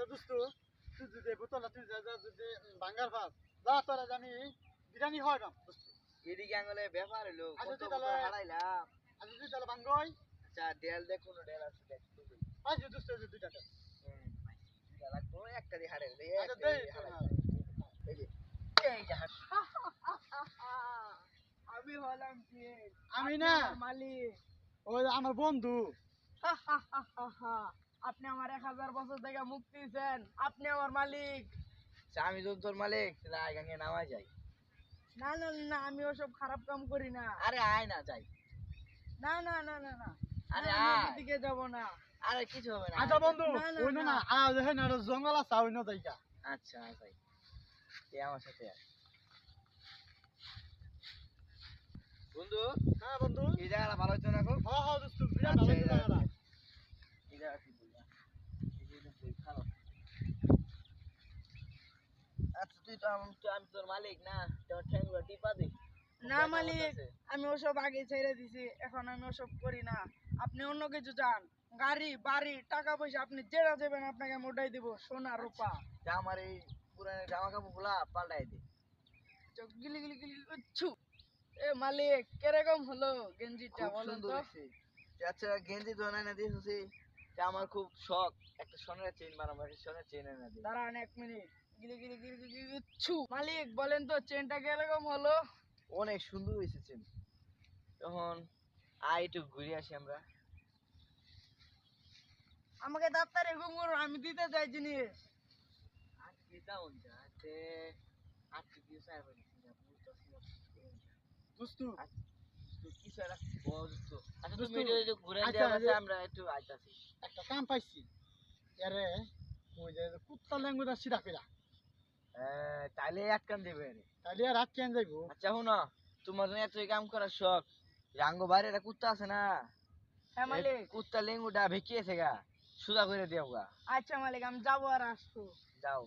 আচ্ছা দোস্ত তুই যদি বোতল তুই যা যা যদি যা তোরা জানি বিরিয়ানি হয় না দোস্ত এদিকে আঙুলে ব্যাপার হলো আচ্ছা, কত হারাইলাম। আচ্ছা তুই তাহলে বাঙ্গই? আচ্ছা ডেল দেখ কোনো ডেল আছে দেখ আচ্ছা দোস্ত এই দুইটা দে। হুম, লাগবো, একটা দিয়ে হারাই দিলে, আচ্ছা দে দিয়ে হারাই। এই যে, আমি হলাম কে? আমি না। মালিক। ওই আমার বন্ধু। আপনি আমার এক হাজার বছর থেকে মুক্তি দিয়েছেন। আপনি আমার মালিক। আমি যদি তোর মালিক তাহলে আয় গাঙে নামা যাই। না না না আমি ওসব খারাপ কাম করি না। আরে আয় না যাই। না না না না না। আরে। ওদিকে যাব না। আরে কিছু হবে না। আচ্ছা বন্ধু ওই না আজ হ্যাঁ না জঙ্গল আছে ওই না জায়গা। আচ্ছা যাই এ আমার সাথে আয়। বন্ধু হ্যাঁ বন্ধু। এই জায়গাটা ভালো হচ্ছে না খুব হ্যাঁ হ্যাঁ দোস্ত বিরাট আচ্ছা, ভালো এই জায়গাটা। এই জায়গা কি বললাম এই যে এটা বই খারাপ আচ্ছা তুই তো আমি তোর মালিক না? তোর ঠ্যাংগুলো টিপা দে। না মালিক আমি ওসব আগে ছেড়ে দিছি এখন আমি ওসব করি না। আপনি অন্য কিছু চান। গাড়ি বাড়ি টাকা পয়সা আপনি যেটা দেবেন আপনাকে আমি ওটাই দিব সোনা রূপা। আমার এই পুরানো জামা কাপড়গুলা পাল্টাই দে গিলি গিলি গিলি উচ্ছু। এ মালিক কীরকম হলো গেঞ্জিটা তো? আচ্ছা গেঞ্জি তো না দিয়েছি আমার খুব শখ একটা সোনার চেইন বানাবো সোনার চেইন এনে দে দাঁড়ান এক মিনিট। গিলি গিলি গিলি মালিক বলেন তো চেনটা কীরকম হলো? অনেক সুন্দর হয়েছে চেন। তখন আয় একটু ঘুরে আসি আমরা। আমাকে ডাক্তারে আমি দিতে চাই জিনিস। যাতে আজকে দিয়ে চাই একটা কাম পাইছি। এরে ওই যে কুত্তা সিরা ফিরা। আহ, তাইলে আটকান দেবে দিবে তাহলে আর রাত কেন যাইবো। আচ্ছা শুনো তোমার জন্য এত কাম করার শখ। রাঙ্গো বাইরে একটা কুত্তা আছে না? হ্যাঁ মালিক। কুত্তা লেঙ্গুটা ভেকিয়েছে গা সুদা করে দিও গা। আচ্ছা মালিক আমি যাব আর আসব। যাও।